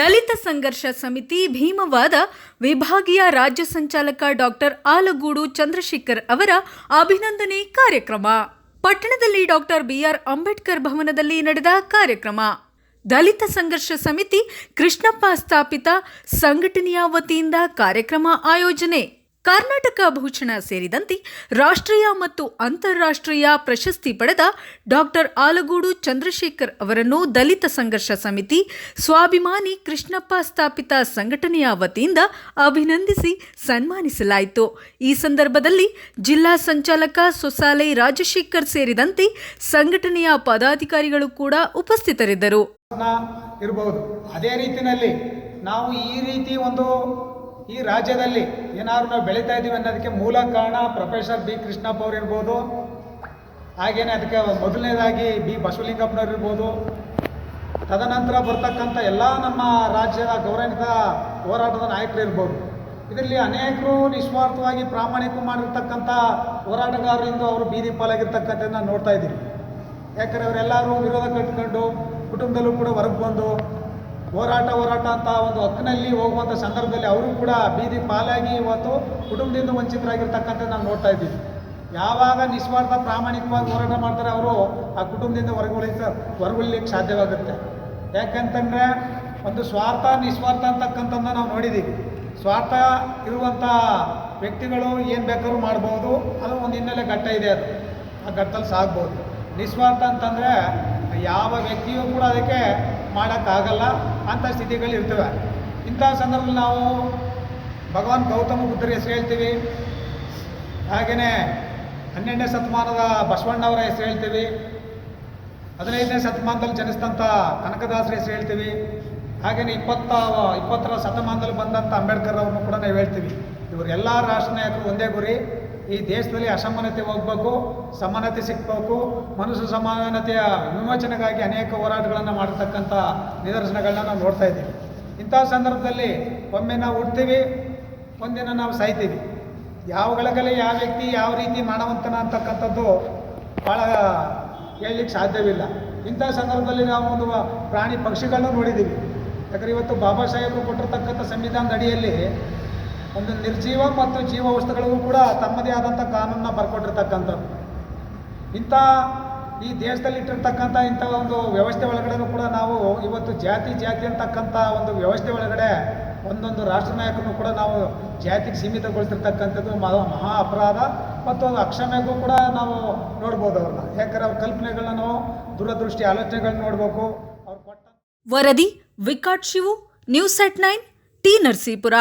ದಲಿತ ಸಂಘರ್ಷ ಸಮಿತಿ ಭೀಮವಾದ ವಿಭಾಗೀಯ ರಾಜ್ಯ ಸಂಚಾಲಕ ಡಾಕ್ಟರ್ ಆಲಗೂಡು ಚಂದ್ರಶೇಖರ್ ಅವರ ಅಭಿನಂದನೆ ಕಾರ್ಯಕ್ರಮ. ಪಟ್ಟಣದಲ್ಲಿ ಡಾಕ್ಟರ್ ಬಿಆರ್ ಅಂಬೇಡ್ಕರ್ ಭವನದಲ್ಲಿ ನಡೆದ ಕಾರ್ಯಕ್ರಮ. ದಲಿತ ಸಂಘರ್ಷ ಸಮಿತಿ ಕೃಷ್ಣಪ್ಪ ಸ್ಥಾಪಿತ ಸಂಘಟನೆಯ ವತಿಯಿಂದ ಕಾರ್ಯಕ್ರಮ ಆಯೋಜನೆ. ಕರ್ನಾಟಕ ಭೂಷಣ ಸೇರಿದಂತೆ ರಾಷ್ಟ್ರೀಯ ಮತ್ತು ಅಂತಾರಾಷ್ಟ್ರೀಯ ಪ್ರಶಸ್ತಿ ಪಡೆದ ಡಾಕ್ಟರ್ ಆಲಗೂಡು ಚಂದ್ರಶೇಖರ್ ಅವರನ್ನು ದಲಿತ ಸಂಘರ್ಷ ಸಮಿತಿ ಸ್ವಾಭಿಮಾನಿ ಕೃಷ್ಣಪ್ಪ ಸ್ಥಾಪಿತ ಸಂಘಟನೆಯ ವತಿಯಿಂದ ಅಭಿನಂದಿಸಿ ಸನ್ಮಾನಿಸಲಾಯಿತು. ಈ ಸಂದರ್ಭದಲ್ಲಿ ಜಿಲ್ಲಾ ಸಂಚಾಲಕ ಸೊಸಾಲೆ ರಾಜಶೇಖರ್ ಸೇರಿದಂತೆ ಸಂಘಟನೆಯ ಪದಾಧಿಕಾರಿಗಳು ಕೂಡ ಉಪಸ್ಥಿತರಿದ್ದರು. ಅದೇ ರೀತಿಯಲ್ಲಿ ನಾವು ಈ ರೀತಿ ಒಂದು ಈ ರಾಜ್ಯದಲ್ಲಿ ಏನಾದ್ರು ನಾವು ಬೆಳೀತಾ ಇದ್ದೀವಿ ಅನ್ನೋದಕ್ಕೆ ಮೂಲ ಕಾರಣ ಪ್ರೊಫೆಸರ್ ಬಿ ಕೃಷ್ಣಪ್ಪ ಅವ್ರು ಇರ್ಬೋದು. ಹಾಗೇನೆ ಅದಕ್ಕೆ ಮೊದಲನೇದಾಗಿ ಬಿ ಬಸವಲಿಂಗಪ್ಪನವ್ರು ಇರ್ಬೋದು. ತದನಂತರ ಬರ್ತಕ್ಕಂಥ ಎಲ್ಲ ನಮ್ಮ ರಾಜ್ಯದ ಗೌರವಿತ ಹೋರಾಟದ ನಾಯಕರು ಇರ್ಬೋದು. ಇದರಲ್ಲಿ ಅನೇಕರು ನಿಸ್ವಾರ್ಥವಾಗಿ ಪ್ರಾಮಾಣಿಕ ಮಾಡಿರ್ತಕ್ಕಂಥ ಹೋರಾಟಗಾರರಿಂದ ಅವರು ಬೀದಿ ಪಾಲಾಗಿರ್ತಕ್ಕಂಥದ್ದನ್ನ ನೋಡ್ತಾ ಇದ್ದೀವಿ ಯಾಕಂದರೆ ಅವರೆಲ್ಲರೂ ವಿರೋಧ ಕಟ್ಕೊಂಡು ಕುಟುಂಬದಲ್ಲೂ ಕೂಡ ಹೊರಗೆ ಬಂದು ಹೋರಾಟ ಹೋರಾಟ ಅಂತ ಒಂದು ಹಕ್ಕಿನಲ್ಲಿ ಹೋಗುವಂಥ ಸಂದರ್ಭದಲ್ಲಿ ಅವರು ಕೂಡ ಬೀದಿ ಪಾಲಾಗಿ ಇವತ್ತು ಕುಟುಂಬದಿಂದ ವಂಚಿತರಾಗಿರ್ತಕ್ಕಂಥ ನಾವು ನೋಡ್ತಾ ಇದ್ದೀವಿ ಯಾವಾಗ ನಿಸ್ವಾರ್ಥ ಪ್ರಾಮಾಣಿಕವಾಗಿ ಹೋರಾಟ ಮಾಡ್ತಾರೆ ಅವರು ಆ ಕುಟುಂಬದಿಂದ ಹೊರಗುಳಿ ಹೊರಗುಳಿಲಿಕ್ಕೆ ಸಾಧ್ಯವಾಗುತ್ತೆ. ಯಾಕಂತಂದರೆ ಒಂದು ಸ್ವಾರ್ಥ, ನಿಸ್ವಾರ್ಥ ಅಂತಕ್ಕಂಥದ್ದು ನಾವು ನೋಡಿದ್ದೀವಿ. ಸ್ವಾರ್ಥ ಇರುವಂಥ ವ್ಯಕ್ತಿಗಳು ಏನು ಬೇಕಾದ್ರೂ ಮಾಡ್ಬೋದು, ಅದು ಒಂದು ಹಿನ್ನೆಲೆ ಘಟ್ಟ ಇದೆ ಅದು. ಆ ಘಟ್ಟದಲ್ಲಿ ಸಾಗ್ಬೋದು. ನಿಸ್ವಾರ್ಥ ಅಂತಂದರೆ ವ್ಯಕ್ತಿಯೂ ಕೂಡ ಅದಕ್ಕೆ ಮಾಡೋಕ್ಕಾಗಲ್ಲ ಅಂಥ ಸ್ಥಿತಿಗಳು ಇರ್ತವೆ. ಇಂಥ ಸಂದರ್ಭದಲ್ಲಿ ನಾವು ಭಗವಾನ್ ಗೌತಮ ಬುದ್ಧರ ಹೆಸರು ಹೇಳ್ತೀವಿ. ಹಾಗೆಯೇ ಹನ್ನೆರಡನೇ ಶತಮಾನದ ಬಸವಣ್ಣವರ ಹೆಸರು ಹೇಳ್ತೀವಿ. ಹದಿನೈದನೇ ಶತಮಾನದಲ್ಲಿ ಜನಿಸಿದಂಥ ಕನಕದಾಸರ ಹೆಸರು ಹೇಳ್ತೀವಿ. ಹಾಗೆಯೇ ಇಪ್ಪತ್ತ, ಇಪ್ಪತ್ತರ ಶತಮಾನದಲ್ಲಿ ಬಂದಂಥ ಅಂಬೇಡ್ಕರ್ ಅವ್ರನ್ನು ಕೂಡ ನಾವು ಹೇಳ್ತೀವಿ. ಇವರೆಲ್ಲ ರಾಷ್ಟ್ರ ನಾಯಕರು ಒಂದೇ ಗುರಿ. ಈ ದೇಶದಲ್ಲಿ ಅಸಮಾನತೆ ಹೋಗ್ಬೇಕು, ಸಮಾನತೆ ಸಿಗ್ಬೇಕು ಮನುಷ್ಯ ಸಮಾನತೆಯ ವಿಮೋಚನೆಗಾಗಿ ಅನೇಕ ಹೋರಾಟಗಳನ್ನು ಮಾಡಿರ್ತಕ್ಕಂಥ ನಿದರ್ಶನಗಳನ್ನ ನಾವು ನೋಡ್ತಾ ಇದ್ದೀವಿ. ಇಂಥ ಸಂದರ್ಭದಲ್ಲಿ ಒಮ್ಮೆ ನಾವು ಹುಡ್ತೀವಿ ಒಂದಿನ ನಾವು ಸಾಯ್ತೀವಿ. ಯಾವ ಗಳಗಲ್ಲಿ ಯಾವ ವ್ಯಕ್ತಿ ಯಾವ ರೀತಿ ಮಾಡವಂತನ ಅಂತಕ್ಕಂಥದ್ದು ಭಾಳ ಹೇಳಲಿಕ್ಕೆ ಸಾಧ್ಯವಿಲ್ಲ. ಇಂಥ ಸಂದರ್ಭದಲ್ಲಿ ನಾವು ಒಂದು ಪ್ರಾಣಿ ಪಕ್ಷಿಗಳನ್ನು ನೋಡಿದ್ದೀವಿ. ಯಾಕಂದರೆ ಇವತ್ತು ಬಾಬಾ ಸಾಹೇಬರು ಕೊಟ್ಟಿರ್ತಕ್ಕಂಥ ಸಂವಿಧಾನದ ಅಡಿಯಲ್ಲಿ ಒಂದು ನಿರ್ಜೀವ ಮತ್ತು ಜೀವ ವಸ್ತುಗಳಿಗೂ ಕೂಡ ತಮ್ಮದೇ ಆದಂಥ ಕಾನೂನನ್ನ ಬರ್ಕೊಟ್ಟಿರ್ತಕ್ಕಂಥದ್ದು. ಇಂಥ ಈ ದೇಶದಲ್ಲಿ ಇಟ್ಟಿರ್ತಕ್ಕಂಥ ಇಂಥ ಒಂದು ವ್ಯವಸ್ಥೆ ಒಳಗಡೆನೂ ಕೂಡ ನಾವು ಇವತ್ತು ಜಾತಿ ಜಾತಿ ಅಂತಕ್ಕಂಥ ಒಂದು ವ್ಯವಸ್ಥೆ ಒಳಗಡೆ ಒಂದೊಂದು ರಾಷ್ಟ್ರ ನಾಯಕರನ್ನು ಕೂಡ ನಾವು ಜಾತಿಗೆ ಸೀಮಿತಗೊಳಿಸಿರ್ತಕ್ಕಂಥದ್ದು ಮಹಾ ಅಪರಾಧ ಮತ್ತು ಅದು ಅಕ್ಷಮ್ಯಗೂ ಕೂಡ ನಾವು ನೋಡ್ಬೋದು ಅವ್ರನ್ನ. ಯಾಕಂದ್ರೆ ಅವ್ರ ಕಲ್ಪನೆಗಳನ್ನ ನಾವು ದೂರದೃಷ್ಟಿ ಆಲೋಚನೆಗಳನ್ನ ನೋಡಬೇಕು. ಅವ್ರು ವರದಿ Vikat Shivu, news at nine, T Narasipura.